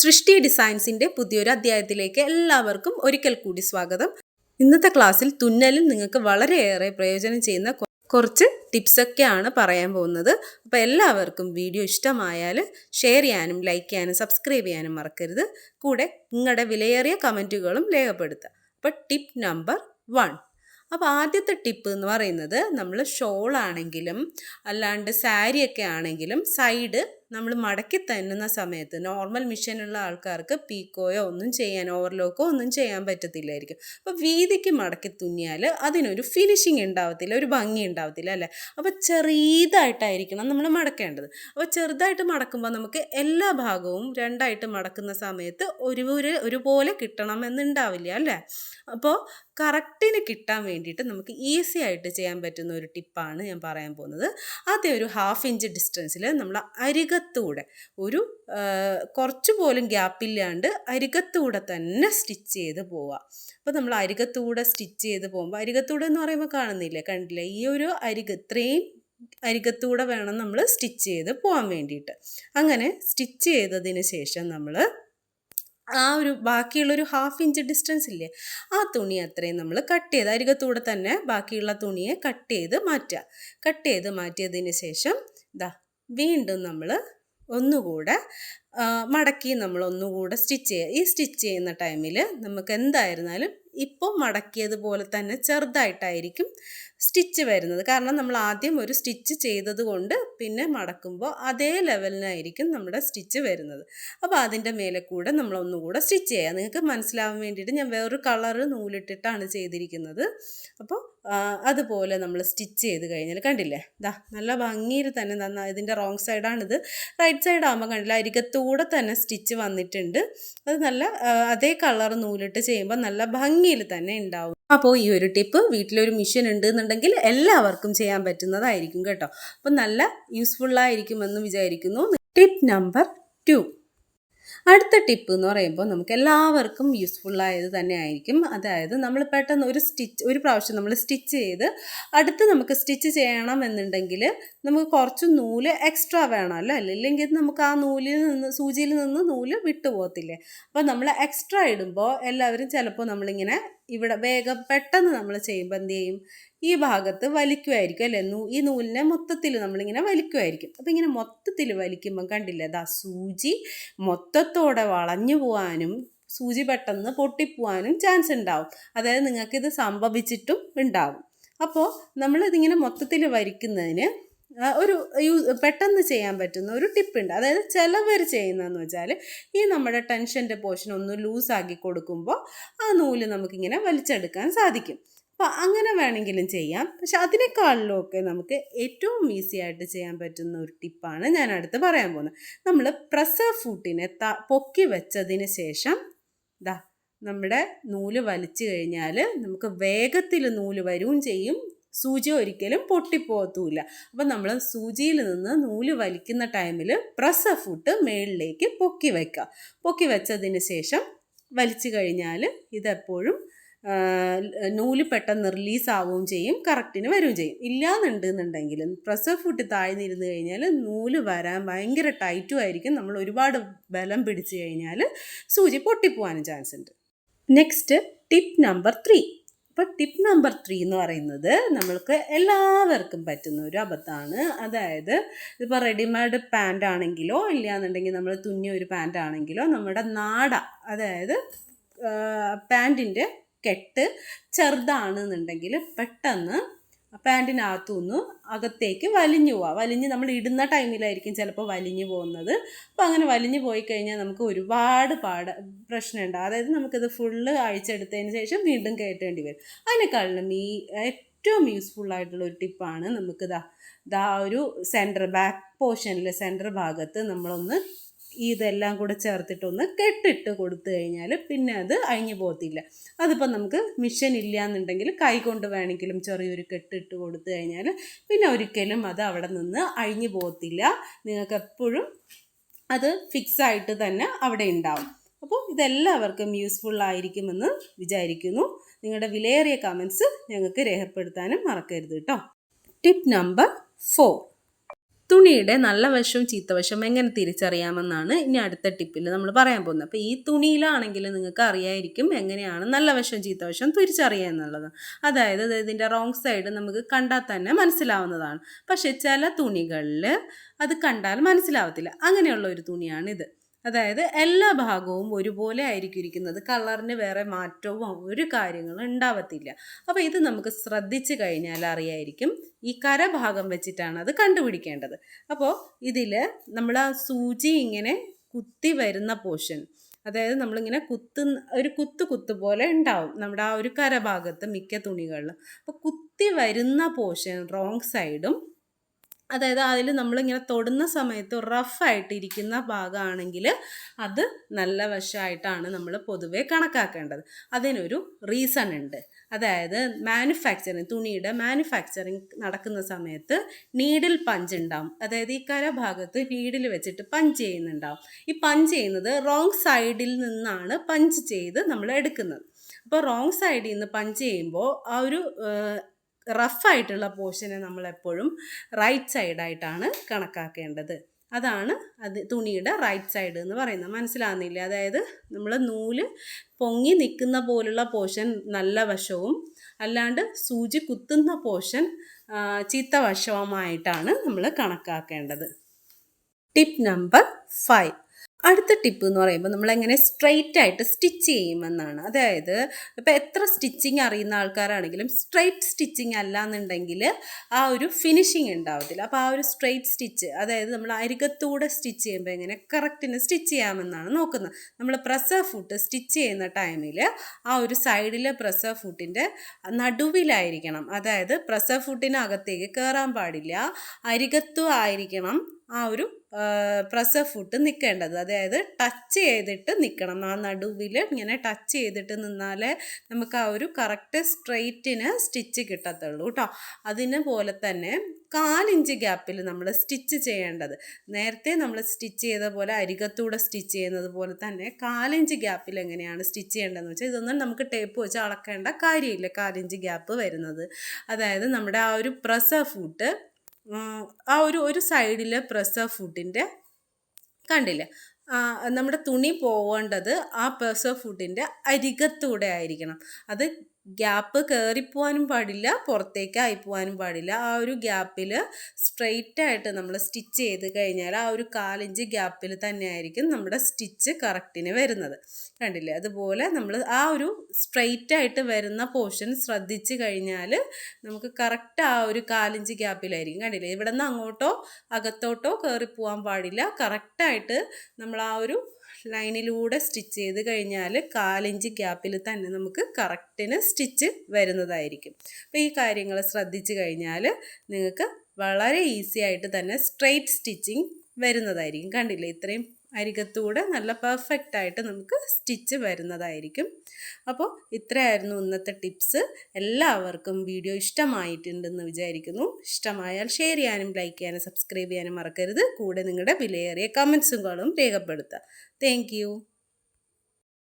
സൃഷ്ടി ഡിസൈൻസിന്റെ പുതിയൊരു അധ്യായത്തിലേക്ക് എല്ലാവർക്കും ഒരിക്കൽ കൂടി സ്വാഗതം. ഇന്നത്തെ ക്ലാസ്സിൽ തുന്നലിൽ നിങ്ങൾക്ക് വളരെയേറെ പ്രയോജനം ചെയ്യുന്ന കുറച്ച് ടിപ്സൊക്കെയാണ് പറയാൻ പോകുന്നത്. അപ്പോൾ എല്ലാവർക്കും വീഡിയോ ഇഷ്ടമായാൽ ഷെയർ ചെയ്യാനും ലൈക്ക് ചെയ്യാനും സബ്സ്ക്രൈബ് ചെയ്യാനും മറക്കരുത്. കൂടെ നിങ്ങളുടെ വിലയേറിയ കമന്റുകളും രേഖപ്പെടുത്തുക. അപ്പോൾ ടിപ്പ് നമ്പർ വൺ. അപ്പോൾ ആദ്യത്തെ ടിപ്പ് എന്ന് പറയുന്നത് നമ്മൾ ഷോളാണെങ്കിലും അല്ലാണ്ട് സാരിയൊക്കെ ആണെങ്കിലും സൈഡ് നമ്മൾ മടക്കി തന്നുന്ന സമയത്ത് നോർമൽ മിഷനുള്ള ആൾക്കാർക്ക് പീക്കോയോ ഒന്നും ചെയ്യാൻ ഓവർലോക്കോ ഒന്നും ചെയ്യാൻ പറ്റത്തില്ലായിരിക്കും. അപ്പോൾ വീതിക്ക് മടക്കി തുന്നിയാൽ അതിനൊരു ഫിനിഷിങ് ഉണ്ടാവത്തില്ല ഒരു ഭംഗി ഉണ്ടാവത്തില്ല അല്ലേ? അപ്പോൾ ചെറിയതായിട്ടായിരിക്കണം നമ്മൾ മടക്കേണ്ടത്. അപ്പോൾ ചെറുതായിട്ട് മടക്കുമ്പോൾ നമുക്ക് എല്ലാ ഭാഗവും രണ്ടായിട്ട് മടക്കുന്ന സമയത്ത് ഒരു ഒരു ഒരുപോലെ കിട്ടണമെന്നുണ്ടാവില്ല അല്ലേ? അപ്പോൾ കറക്റ്റിന് കിട്ടാൻ വേണ്ടിയിട്ട് നമുക്ക് ഈസി ആയിട്ട് ചെയ്യാൻ പറ്റുന്ന ഒരു ടിപ്പാണ് ഞാൻ പറയാൻ പോകുന്നത്. ആദ്യം ഒരു ഹാഫ് ഇഞ്ച് ഡിസ്റ്റൻസിൽ നമ്മൾ അരികത്തൂടെ. ഒരു കുറച്ച് പോലും ഗ്യാപ്പില്ലാണ്ട് അരികത്തൂടെ തന്നെ സ്റ്റിച്ച് ചെയ്ത് പോവുക. അപ്പോൾ നമ്മൾ അരികത്തൂടെ സ്റ്റിച്ച് ചെയ്ത് പോകുമ്പോൾ അരികത്തൂടെ എന്ന് പറയുമ്പോൾ കാണുന്നില്ല? കണ്ടില്ല? ഈ ഒരു അരിക ഇത്രയും അരികത്തൂടെ വേണം നമ്മൾ സ്റ്റിച്ച് ചെയ്ത് പോകാൻ വേണ്ടിയിട്ട്. അങ്ങനെ സ്റ്റിച്ച് ചെയ്തതിന് ശേഷം നമ്മൾ ആ ഒരു ബാക്കിയുള്ളൊരു ഹാഫ് ഇഞ്ച് ഡിസ്റ്റൻസ് ഇല്ലേ ആ തുണി അത്രയും നമ്മൾ കട്ട് ചെയ്ത് അരികത്തൂടെ തന്നെ ബാക്കിയുള്ള തുണിയെ കട്ട് ചെയ്ത് മാറ്റുക. കട്ട് ചെയ്ത് മാറ്റിയതിന് ശേഷം ഇതാ വീണ്ടും നമ്മൾ ഒന്നുകൂടെ മടക്കി നമ്മൾ ഒന്നുകൂടെ സ്റ്റിച്ച് ചെയ്യുക. ഈ സ്റ്റിച്ച് ചെയ്യുന്ന ടൈമിൽ നമുക്ക് എന്തായിരുന്നാലും ഇപ്പോൾ മടക്കിയതുപോലെ തന്നെ ചെറുതായിട്ടായിരിക്കും സ്റ്റിച്ച് വരുന്നത്. കാരണം നമ്മൾ ആദ്യം ഒരു സ്റ്റിച്ച് ചെയ്തത് കൊണ്ട് പിന്നെ മടക്കുമ്പോൾ അതേ ലെവലിനായിരിക്കും നമ്മുടെ സ്റ്റിച്ച് വരുന്നത്. അപ്പോൾ അതിന്റെ മേലെ കൂടെ നമ്മൾ ഒന്നുകൂടെ സ്റ്റിച്ച് ചെയ്യുക നിങ്ങൾക്ക് മനസ്സിലാവാൻ വേണ്ടിയിട്ട് ഞാൻ വേറൊരു കളറ് നൂലിട്ടിട്ടാണ് ചെയ്തിരിക്കുന്നത്. അപ്പോൾ അതുപോലെ നമ്മൾ സ്റ്റിച്ച് ചെയ്ത് കഴിഞ്ഞാൽ കണ്ടില്ലേ? ദാ നല്ല ഭംഗിയിൽ തന്നെ നന്നാ ഇതിന്റെ റോങ് സൈഡാണിത് റൈറ്റ് സൈഡ് ആകുമ്പോൾ കണ്ടില്ല അരികത്തൂടെ തന്നെ സ്റ്റിച്ച് വന്നിട്ടുണ്ട്. അത് നല്ല അതേ കളർ നൂലിട്ട് ചെയ്യുമ്പോൾ നല്ല ഭംഗിയിൽ തന്നെ ഉണ്ടാവും. അപ്പോൾ ഈ ഒരു ടിപ്പ് വീട്ടിലൊരു മിഷൻ ഉണ്ട് എന്നുണ്ടെങ്കിൽ എല്ലാവർക്കും ചെയ്യാൻ പറ്റുന്നതായിരിക്കും കേട്ടോ. അപ്പം നല്ല യൂസ്ഫുള്ളായിരിക്കുമെന്ന് വിചാരിക്കുന്നു. Tip number two. അടുത്ത ടിപ്പ് എന്ന് പറയുമ്പോൾ നമുക്ക് എല്ലാവർക്കും യൂസ്ഫുള്ളായത് തന്നെ ആയിരിക്കും. അതായത് നമ്മൾ പെട്ടെന്ന് ഒരു സ്റ്റിച്ച് ഒരു പ്രാവശ്യം നമ്മൾ സ്റ്റിച്ച് ചെയ്ത് അടുത്ത് നമുക്ക് സ്റ്റിച്ച് ചെയ്യണം എന്നുണ്ടെങ്കിൽ നമുക്ക് കുറച്ച് നൂൽ എക്സ്ട്രാ വേണമല്ലോ അല്ലെങ്കിൽ നമുക്ക് ആ നൂലിൽ നിന്ന് സൂചിയിൽ നിന്ന് നൂൽ വിട്ടുപോകത്തില്ലേ? അപ്പോൾ നമ്മൾ എക്സ്ട്രാ ഇടുമ്പോൾ എല്ലാവരും ചിലപ്പോൾ നമ്മളിങ്ങനെ ഇവിടെ വേഗം പെട്ടെന്ന് നമ്മൾ ചെയ്യുമ്പോൾ എന്ത് ചെയ്യും? ഈ ഭാഗത്ത് വലിക്കുമായിരിക്കും അല്ലേ? നൂ ഈ നൂലിനെ മൊത്തത്തിൽ നമ്മളിങ്ങനെ വലിക്കുമായിരിക്കും അപ്പം ഇങ്ങനെ മൊത്തത്തിൽ വലിക്കുമ്പം കണ്ടില്ലേ? ദാ സൂചി മൊത്തത്തോടെ വളഞ്ഞു പോകാനും സൂചി പെട്ടെന്ന് പൊട്ടിപ്പോവാനും ചാൻസ് ഉണ്ടാവും. അതായത് നിങ്ങൾക്കിത് സംഭവിച്ചിട്ടും ഉണ്ടാവും. അപ്പോൾ നമ്മളിതിങ്ങനെ മൊത്തത്തിൽ വരിക്കുന്നതിന് ഒരു പെട്ടെന്ന് ചെയ്യാൻ പറ്റുന്ന ഒരു ടിപ്പുണ്ട് അതായത് ചിലവർ ചെയ്യുന്നതെന്ന് വെച്ചാൽ ഈ നമ്മുടെ ടെൻഷന്റെ പോർഷൻ ഒന്ന് ലൂസാക്കി കൊടുക്കുമ്പോൾ ആ നൂൽ നമുക്കിങ്ങനെ വലിച്ചെടുക്കാൻ സാധിക്കും. അപ്പോൾ അങ്ങനെ വേണമെങ്കിലും ചെയ്യാം. പക്ഷെ അതിനേക്കാളിലും ഒക്കെ നമുക്ക് ഏറ്റവും ഈസി ആയിട്ട് ചെയ്യാൻ പറ്റുന്ന ഒരു ടിപ്പാണ് ഞാൻ അടുത്ത് പറയാൻ പോകുന്നത്. നമ്മൾ പ്രസർ ഫുട്ടിനെ ത പൊക്കി വെച്ചതിന് ശേഷം ദാ നമ്മുടെ നൂൽ വലിച്ചു കഴിഞ്ഞാൽ നമുക്ക് വേഗത്തിൽ നൂൽ വരികയും ചെയ്യും. സൂചി ഒരിക്കലും പൊട്ടിപ്പോകത്തുമില്ല അപ്പം നമ്മൾ സൂചിയിൽ നിന്ന് നൂൽ വലിക്കുന്ന ടൈമിൽ പ്രസ് ഫുട്ട് മേളിലേക്ക് പൊക്കി വയ്ക്കുക പൊക്കി വെച്ചതിന് ശേഷം വലിച്ചു കഴിഞ്ഞാൽ ഇതെപ്പോഴും നൂൽ പെട്ടെന്ന് റിലീസ് ആവുകയും ചെയ്യും കറക്റ്റിന് വരികയും ചെയ്യും. ഇല്ലാന്നുണ്ടെന്നുണ്ടെങ്കിൽ പ്രസർ ഫുട്ട് താഴ്ന്നിരുന്ന് കഴിഞ്ഞാൽ നൂൽ വരാൻ ഭയങ്കര ടൈറ്റും ആയിരിക്കും. നമ്മൾ ഒരുപാട് ബലം പിടിച്ചു കഴിഞ്ഞാൽ സൂചി പൊട്ടിപ്പോവാനും ചാൻസ് ഉണ്ട്. നെക്സ്റ്റ് ടിപ്പ് നമ്പർ ത്രീ അപ്പോൾ ടിപ്പ് നമ്പർ ത്രീ എന്ന് പറയുന്നത് നമ്മൾക്ക് എല്ലാവർക്കും പറ്റുന്ന ഒരു അബദ്ധമാണ് അതായത് ഇപ്പോൾ റെഡിമെയ്ഡ് പാന്റ് ആണെങ്കിലോ ഇല്ലയെന്നുണ്ടെങ്കിൽ നമ്മൾ തുന്നിയ ഒരു പാന്റ് ആണെങ്കിലോ നമ്മുടെ നാട അതായത് പാന്റിന്റെ കെട്ട് ചെറുതാണെന്നുണ്ടെങ്കിൽ പെട്ടെന്ന് പാന്റിനകത്തുനിന്ന് അകത്തേക്ക് വലിഞ്ഞു പോവാം. വലിഞ്ഞ് നമ്മൾ ഇടുന്ന ടൈമിലായിരിക്കും ചിലപ്പോൾ വലിഞ്ഞു പോകുന്നത്. അപ്പോൾ അങ്ങനെ വലിഞ്ഞു പോയി കഴിഞ്ഞാൽ നമുക്ക് ഒരുപാട് പാട പ്രശ്നമുണ്ട്. അതായത് നമുക്കിത് ഫുള്ള് അഴിച്ചെടുത്തതിന് ശേഷം വീണ്ടും കയറ്റേണ്ടി വരും. അതിനേക്കാളും ഈ ഏറ്റവും യൂസ്ഫുൾ ആയിട്ടുള്ള ഒരു ടിപ്പാണ് നമുക്ക് ദാ ദാ ഒരു സെന്റർ ബാക്ക് പോർഷനിൽ സെന്റർ ഭാഗത്ത് നമ്മളൊന്ന് ഇതെല്ലാം കൂടെ ചേർത്തിട്ടൊന്ന് കെട്ടിട്ട് കൊടുത്തു കഴിഞ്ഞാൽ പിന്നെ അത് അഴിഞ്ഞു പോകത്തില്ല. അതിപ്പോൾ നമുക്ക് മിഷൻ ഇല്ല എന്നുണ്ടെങ്കിൽ കൈ കൊണ്ട് വേണമെങ്കിലും ചെറിയൊരു കെട്ടിട്ട് കൊടുത്തു കഴിഞ്ഞാൽ പിന്നെ ഒരിക്കലും അത് അവിടെ നിന്ന് അഴിഞ്ഞു പോകത്തില്ല. നിങ്ങൾക്ക് എപ്പോഴും അത് ഫിക്സ് ആയിട്ട് തന്നെ അവിടെ ഉണ്ടാവും. അപ്പോൾ ഇതെല്ലാവർക്കും യൂസ്ഫുൾ ആയിരിക്കുമെന്ന് വിചാരിക്കുന്നു. നിങ്ങളുടെ വിലയേറിയ കമൻസ് ഞങ്ങൾക്ക് രേഖപ്പെടുത്താനും മറക്കരുത് കേട്ടോ ടിപ്പ് നമ്പർ ഫോർ തുണിയുടെ നല്ല വശവും ചീത്ത വശവും എങ്ങനെ തിരിച്ചറിയാമെന്നാണ് ഇനി അടുത്ത ടിപ്പിൽ നമ്മൾ പറയാൻ പോകുന്നത്. അപ്പോൾ ഈ തുണിയിലാണെങ്കിൽ നിങ്ങൾക്ക് അറിയായിരിക്കും എങ്ങനെയാണ് നല്ല വശവും ചീത്ത വശവും തിരിച്ചറിയുക എന്നുള്ളത്. അതായത് ഇത് ഇതിന്റെ റോങ് സൈഡ് നമുക്ക് കണ്ടാൽ തന്നെ മനസ്സിലാവുന്നതാണ്. പക്ഷേ ചില തുണികളിൽ അത് കണ്ടാൽ മനസ്സിലാവത്തില്ല. അങ്ങനെയുള്ള ഒരു തുണിയാണിത്. അതായത് എല്ലാ ഭാഗവും ഒരുപോലെ ആയിരിക്കും ഇരിക്കുന്നത്. കളറിന് വേറെ മാറ്റവും ഒരു കാര്യങ്ങളും ഉണ്ടാവത്തില്ല. അപ്പോൾ ഇത് നമുക്ക് ശ്രദ്ധിച്ചു കഴിഞ്ഞാൽ അറിയായിരിക്കും ഈ കരഭാഗം വെച്ചിട്ടാണ് അത് കണ്ടുപിടിക്കേണ്ടത്. അപ്പോൾ ഇതിൽ നമ്മൾ ആ സൂചി ഇങ്ങനെ കുത്തി വരുന്ന പോർഷൻ അതായത് നമ്മളിങ്ങനെ കുത്ത് ഒരു കുത്ത് കുത്ത് പോലെ ഉണ്ടാവും നമ്മുടെ ആ ഒരു കരഭാഗത്ത് മിക്ക തുണികളിലും. അപ്പോൾ കുത്തി വരുന്ന പോർഷൻ റോങ് സൈഡും അതായത് അതിൽ നമ്മളിങ്ങനെ തൊടുന്ന സമയത്ത് റഫായിട്ടിരിക്കുന്ന ഭാഗമാണെങ്കിൽ അത് നല്ല വശമായിട്ടാണ് നമ്മൾ പൊതുവെ കണക്കാക്കേണ്ടത്. അതിനൊരു റീസൺ ഉണ്ട്. അതായത് മാനുഫാക്ചറിങ് തുണിയുടെ മാനുഫാക്ചറിങ് നടക്കുന്ന സമയത്ത് നീഡിൽ പഞ്ച് ഉണ്ടാവും. അതായത് ഈ കരഭാഗത്ത് നീഡിൽ വെച്ചിട്ട് പഞ്ച് ചെയ്യുന്നുണ്ടാവും. ഈ പഞ്ച് ചെയ്യുന്നത് റോങ് സൈഡിൽ നിന്നാണ് പഞ്ച് ചെയ്ത് നമ്മൾ എടുക്കുന്നത്. അപ്പോൾ റോങ് സൈഡിൽ നിന്ന് പഞ്ച് ചെയ്യുമ്പോൾ ആ ഒരു റഫായിട്ടുള്ള പോർഷനെ നമ്മൾ എപ്പോഴും റൈറ്റ് സൈഡായിട്ടാണ് കണക്കാക്കേണ്ടത്. അതാണ് അത് തുണിയുടെ റൈറ്റ് സൈഡ് എന്ന് പറയുന്നത്. മനസ്സിലാകുന്നില്ല അതായത് നമ്മൾ നൂൽ പൊങ്ങി നിൽക്കുന്ന പോലുള്ള പോർഷൻ നല്ല വശവും അല്ലാണ്ട് സൂചി കുത്തുന്ന പോർഷൻ ചീത്ത വശവുമായിട്ടാണ് നമ്മൾ കണക്കാക്കേണ്ടത്. ടിപ്പ് നമ്പർ ഫൈവ് അടുത്ത ടിപ്പ് എന്ന് പറയുമ്പോൾ നമ്മൾ എങ്ങനെ സ്ട്രെയിറ്റ് ആയിട്ട് സ്റ്റിച്ച് ചെയ്യുമെന്നാണ്. അതായത് ഇപ്പോൾ എത്ര സ്റ്റിച്ചിങ് അറിയുന്ന ആൾക്കാരാണെങ്കിലും സ്ട്രെയിറ്റ് സ്റ്റിച്ചിങ് അല്ല എന്നുണ്ടെങ്കിൽ ആ ഒരു ഫിനിഷിങ് ഉണ്ടാവത്തില്ല. അപ്പോൾ ആ ഒരു സ്ട്രെയിറ്റ് സ്റ്റിച്ച് അതായത് നമ്മൾ അരികത്തൂടെ സ്റ്റിച്ച് ചെയ്യുമ്പോൾ എങ്ങനെ കറക്റ്റിന് സ്റ്റിച്ച് ചെയ്യാമെന്നാണ് നോക്കുന്നത്. നമ്മൾ പ്രസർ ഫുട്ട് സ്റ്റിച്ച് ചെയ്യുന്ന ടൈമിൽ ആ ഒരു സൈഡിലെ പ്രസർ ഫുട്ടിന്റെ നടുവിലായിരിക്കണം. അതായത് പ്രസർ ഫുട്ടിനകത്തേക്ക് കയറാൻ പാടില്ല. അരികത്തു ആയിരിക്കണം ആ ഒരു പ്രസർ ഫുട്ട് നിൽക്കേണ്ടത് അതായത് ടച്ച് ചെയ്തിട്ട് നിൽക്കണം ആ നടുവിൽ ഇങ്ങനെ ടച്ച് ചെയ്തിട്ട് നിന്നാലേ നമുക്ക് ആ ഒരു കറക്റ്റ് സ്ട്രെയിറ്റിന് സ്റ്റിച്ച് കിട്ടത്തുള്ളൂ കേട്ടോ അതിനെ പോലെ തന്നെ കാലിഞ്ച് ഗ്യാപ്പിൽ നമ്മൾ സ്റ്റിച്ച് ചെയ്യേണ്ടത്. നേരത്തെ നമ്മൾ സ്റ്റിച്ച് ചെയ്ത പോലെ അരികത്തൂടെ സ്റ്റിച്ച് ചെയ്യുന്നത് പോലെ തന്നെ കാലിഞ്ച് ഗ്യാപ്പിൽ എങ്ങനെയാണ് സ്റ്റിച്ച് ചെയ്യേണ്ടതെന്ന് വെച്ചാൽ ഇതൊന്നും നമുക്ക് ടേപ്പ് വെച്ച് അളക്കേണ്ട കാര്യമില്ല. കാലിഞ്ച് ഗ്യാപ്പ് വരുന്നത്. അതായത് നമ്മുടെ ആ ഒരു പ്രസ ഫുട്ട് ആ ഒരു ഒരു സൈഡിലെ പ്രസർ ഫുഡിന്റെ കണ്ടില്ലേ? നമ്മുടെ തുണി പോവേണ്ടത് ആ പ്രസവ് ഫുഡിന്റെ അരികത്തൂടെ ആയിരിക്കണം. അത് ഗ്യാപ്പ് കയറിപ്പോവാനും പാടില്ല പുറത്തേക്ക് ആയിപ്പോവാനും പാടില്ല. ആ ഒരു ഗ്യാപ്പിൽ സ്ട്രെയിറ്റ് ആയിട്ട് നമ്മൾ സ്റ്റിച്ച് ചെയ്ത് കഴിഞ്ഞാൽ ആ ഒരു കാലിഞ്ച് ഗ്യാപ്പിൽ തന്നെയായിരിക്കും നമ്മുടെ സ്റ്റിച്ച് കറക്റ്റിന് വരുന്നത്. കണ്ടില്ലേ? അതുപോലെ നമ്മൾ ആ ഒരു സ്ട്രെയിറ്റ് ആയിട്ട് വരുന്ന പോർഷൻ ശ്രദ്ധിച്ച് കഴിഞ്ഞാൽ നമുക്ക് കറക്റ്റ് ആ ഒരു കാലിഞ്ച് ഗ്യാപ്പിലായിരിക്കും കണ്ടില്ലേ? ഇവിടെ നിന്ന് അങ്ങോട്ടോ അകത്തോട്ടോ കയറിപ്പോവാൻ പാടില്ല. കറക്റ്റായിട്ട് നമ്മൾ ആ ഒരു ലൈനിലൂടെ സ്റ്റിച്ച് ചെയ്ത് കഴിഞ്ഞാൽ കാലിഞ്ച് ഗ്യാപ്പിൽ തന്നെ നമുക്ക് കറക്റ്റിന് സ്റ്റിച്ച് വരുന്നതായിരിക്കും. അപ്പോൾ ഈ കാര്യങ്ങൾ ശ്രദ്ധിച്ചു കഴിഞ്ഞാൽ നിങ്ങൾക്ക് വളരെ ഈസി ആയിട്ട് തന്നെ സ്ട്രെയിറ്റ് സ്റ്റിച്ചിങ് വരുന്നതായിരിക്കും. കണ്ടില്ലേ? ഇത്രയും അരികത്തൂടെ നല്ല പെർഫെക്റ്റ് ആയിട്ട് നമുക്ക് സ്റ്റിച്ച് വരുന്നതായിരിക്കും. അപ്പോൾ ഇത്രയായിരുന്നു ഇന്നത്തെ ടിപ്സ് എല്ലാവർക്കും വീഡിയോ ഇഷ്ടമായിട്ടുണ്ടെന്ന് വിചാരിക്കുന്നു. ഇഷ്ടമായാൽ ഷെയർ ചെയ്യാനും ലൈക്ക് ചെയ്യാനും സബ്സ്ക്രൈബ് ചെയ്യാനും മറക്കരുത്. കൂടെ നിങ്ങളുടെ വിലയേറിയ കമൻസുകളും രേഖപ്പെടുത്തുക. താങ്ക്